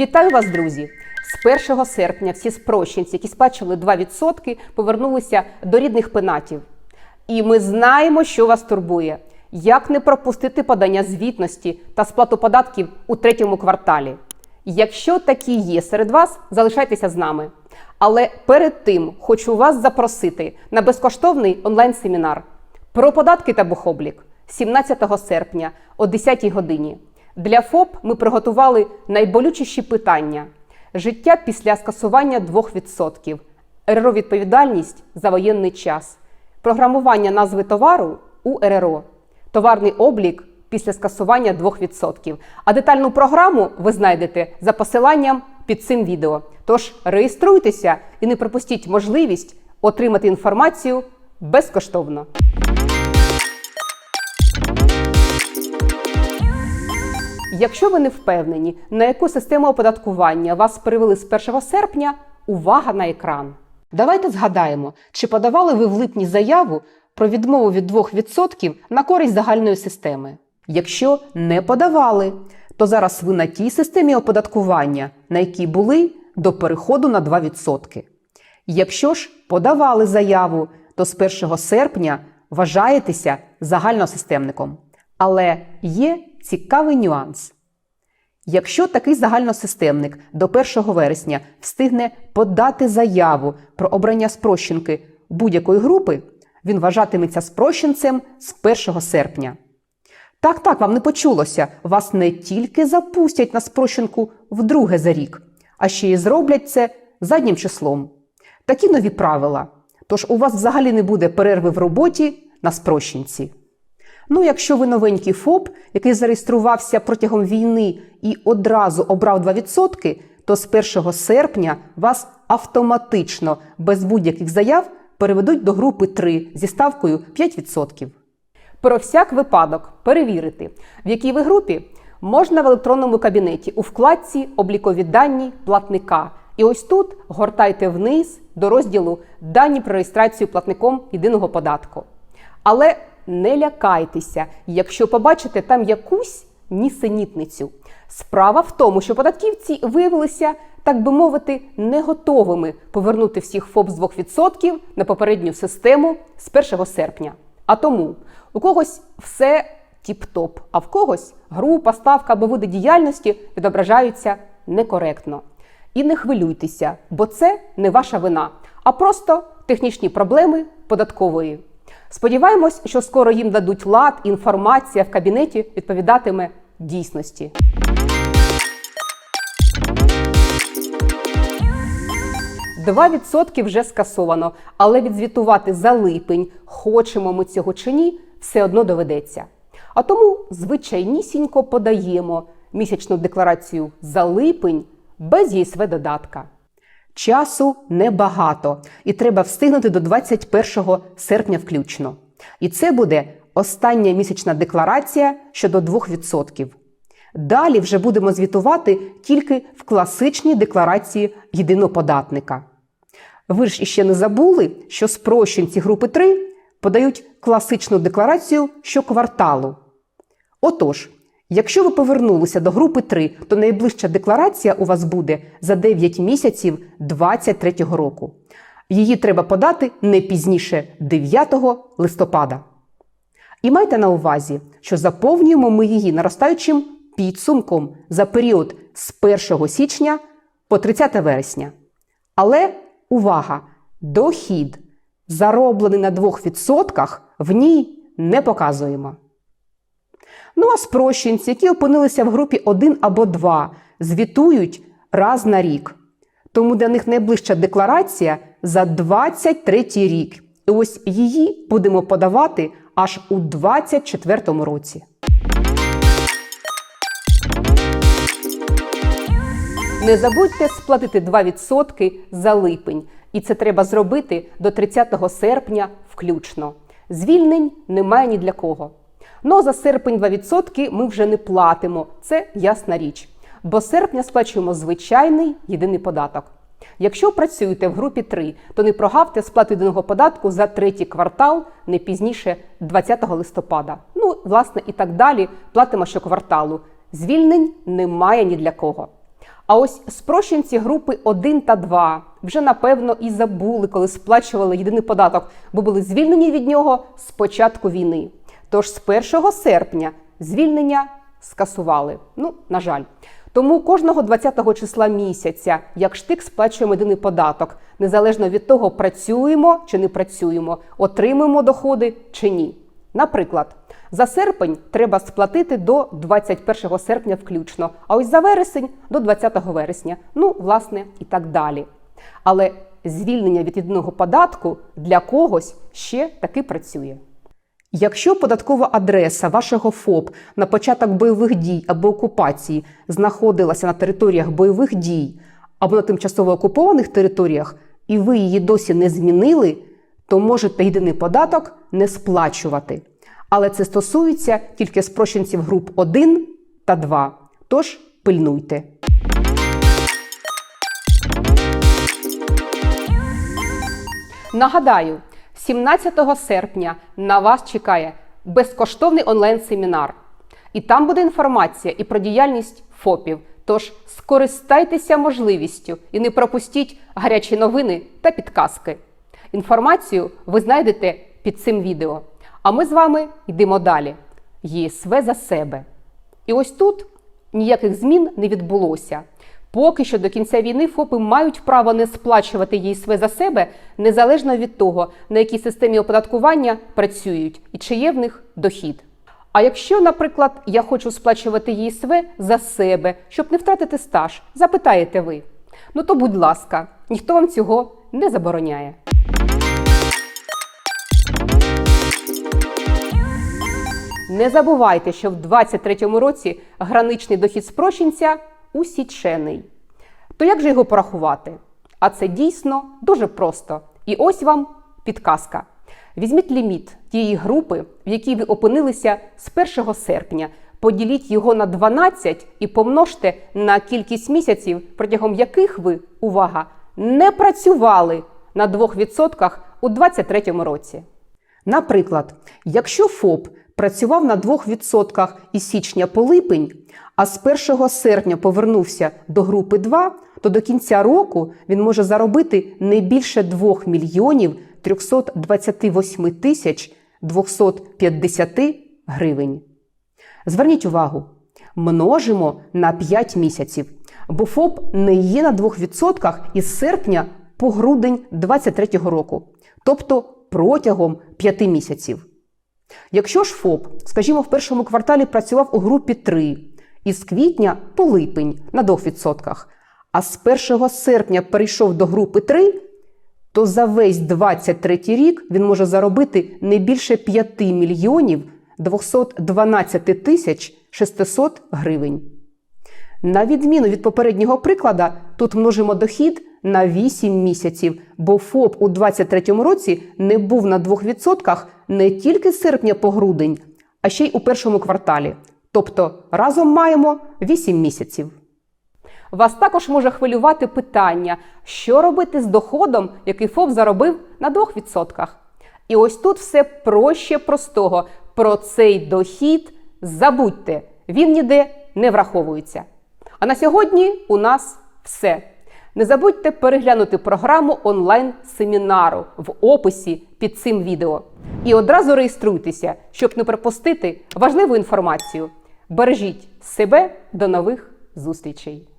Вітаю вас, друзі! З 1 серпня всі спрощенці, які сплачували 2%, повернулися до рідних пенатів. І ми знаємо, що вас турбує. Як не пропустити подання звітності та сплату податків у третьому кварталі? Якщо такі є серед вас, залишайтеся з нами. Але перед тим хочу вас запросити на безкоштовний онлайн-семінар про податки та бухоблік 17 серпня о 10 годині. Для ФОП ми приготували найболючіші питання: життя після скасування 2%, РРО відповідальність за воєнний час, програмування назви товару у РРО, товарний облік після скасування 2%. А детальну програму ви знайдете за посиланням під цим відео. Тож реєструйтеся і не пропустіть можливість отримати інформацію безкоштовно. Якщо ви не впевнені, на яку систему оподаткування вас перевели з 1 серпня, увага на екран. Давайте згадаємо, чи подавали ви в липні заяву про відмову від 2% на користь загальної системи. Якщо не подавали, то зараз ви на тій системі оподаткування, на якій були до переходу на 2%. Якщо ж подавали заяву, то з 1 серпня вважаєтеся загальносистемником. Але є цікавий нюанс. Якщо такий загальносистемник до 1 вересня встигне подати заяву про обрання спрощенки будь-якої групи, він вважатиметься спрощенцем з 1 серпня. Так, так, вам не почулося. Вас не тільки запустять на спрощенку вдруге за рік, а ще й зроблять це заднім числом. Такі нові правила. Тож у вас взагалі не буде перерви в роботі на спрощенці. Ну, якщо ви новенький ФОП, який зареєструвався протягом війни і одразу обрав 2%, то з 1 серпня вас автоматично без будь-яких заяв переведуть до групи 3 зі ставкою 5%. Про всяк випадок перевірити, в якій ви групі можна в електронному кабінеті у вкладці Облікові дані платника. І ось тут гортайте вниз до розділу Дані про реєстрацію платником єдиного податку. Але не лякайтеся, якщо побачите там якусь нісенітницю. Справа в тому, що податківці виявилися, так би мовити, не готовими повернути всіх ФОП з 2% на попередню систему з 1 серпня. А тому у когось все тіп-топ, а в когось група, ставка або види діяльності відображаються некоректно. І не хвилюйтеся, бо це не ваша вина, а просто технічні проблеми податкової. Сподіваємось, що скоро їм дадуть лад, інформація в кабінеті відповідатиме дійсності. Два відсотки вже скасовано, але відзвітувати за липень, хочемо ми цього чи ні, все одно доведеться. А тому звичайнісінько подаємо місячну декларацію за липень без ЄСВ додатка. Часу небагато, і треба встигнути до 21 серпня включно. І це буде остання місячна декларація щодо 2%. Далі вже будемо звітувати тільки в класичній декларації єдиноподатника. Ви ж іще не забули, що спрощенці групи 3 подають класичну декларацію щокварталу. Отож, якщо ви повернулися до групи 3, то найближча декларація у вас буде за 9 місяців 2023 року. Її треба подати не пізніше 9 листопада. І майте на увазі, що заповнюємо ми її наростаючим підсумком за період з 1 січня по 30 вересня. Але увага! Дохід, зароблений на 2%, в ній не показуємо. Ну а спрощенці, які опинилися в групі 1 або 2, звітують раз на рік. Тому для них найближча декларація за 23 рік. І ось її будемо подавати аж у 2024 році. Не забудьте сплатити 2% за липень, і це треба зробити до 30 серпня включно. Звільнень немає ні для кого. Ну за серпень 2% ми вже не платимо, це ясна річ. Бо серпня сплачуємо звичайний єдиний податок. Якщо працюєте в групі 3, то не прогавте сплату єдиного податку за третій квартал не пізніше 20 листопада. Ну, власне, і так далі платимо щокварталу. Звільнень немає ні для кого. А ось спрощенці групи 1 та 2 вже напевно і забули, коли сплачували єдиний податок, бо були звільнені від нього з початку війни. Тож з 1 серпня звільнення скасували. Ну, на жаль. Тому кожного 20-го числа місяця, як штик, сплачуємо єдиний податок, незалежно від того, працюємо чи не працюємо, отримуємо доходи чи ні. Наприклад, за серпень треба сплатити до 21 серпня включно, а ось за вересень до 20 вересня. Ну, власне, і так далі. Але звільнення від єдиного податку для когось ще таки працює. Якщо податкова адреса вашого ФОП на початок бойових дій або окупації знаходилася на територіях бойових дій або на тимчасово окупованих територіях, і ви її досі не змінили, то можете єдиний податок не сплачувати. Але це стосується тільки спрощенців груп 1 та 2. Тож пильнуйте. Нагадаю, 17 серпня на вас чекає безкоштовний онлайн-семінар. І там буде інформація і про діяльність ФОПів. Тож скористайтеся можливістю і не пропустіть гарячі новини та підказки. Інформацію ви знайдете під цим відео. А ми з вами йдемо далі. ЄСВ за себе. І ось тут ніяких змін не відбулося. Поки що до кінця війни ФОПи мають право не сплачувати ЄСВ за себе незалежно від того, на якій системі оподаткування працюють і чи є в них дохід. А якщо, наприклад, я хочу сплачувати ЄСВ за себе, щоб не втратити стаж, запитаєте ви. Ну то, будь ласка, ніхто вам цього не забороняє. Не забувайте, що в 2023 році граничний дохід спрощенця усічений. То як же його порахувати? А це дійсно дуже просто. І ось вам підказка. Візьміть ліміт тієї групи, в якій ви опинилися з 1 серпня. Поділіть його на 12 і помножте на кількість місяців, протягом яких ви, увага, не працювали на 2% у 2023 році. Наприклад, якщо ФОП працював на 2% із січня по липень, а з 1 серпня повернувся до групи 2, то до кінця року він може заробити не більше 2 мільйонів 328 тисяч 250 гривень. Зверніть увагу, множимо на 5 місяців, бо ФОП не є на 2% із серпня по грудень 2023 року, тобто протягом 5 місяців. Якщо ж ФОП, скажімо, в першому кварталі працював у групі 3 із квітня по липень на 2%, а з 1 серпня перейшов до групи 3, то за весь 23 рік він може заробити не більше 5 мільйонів 212 тисяч 600 гривень. На відміну від попереднього приклада, тут множимо дохід на 8 місяців, бо ФОП у 2023 році не був на 2% не тільки з серпня по грудень, а ще й у першому кварталі. Тобто разом маємо 8 місяців. Вас також може хвилювати питання, що робити з доходом, який ФОП заробив на 2%. І ось тут все проще простого. Про цей дохід забудьте, він ніде не враховується. А на сьогодні у нас все. Не забудьте переглянути програму онлайн-семінару в описі під цим відео. І одразу реєструйтеся, щоб не пропустити важливу інформацію. Бережіть себе до нових зустрічей!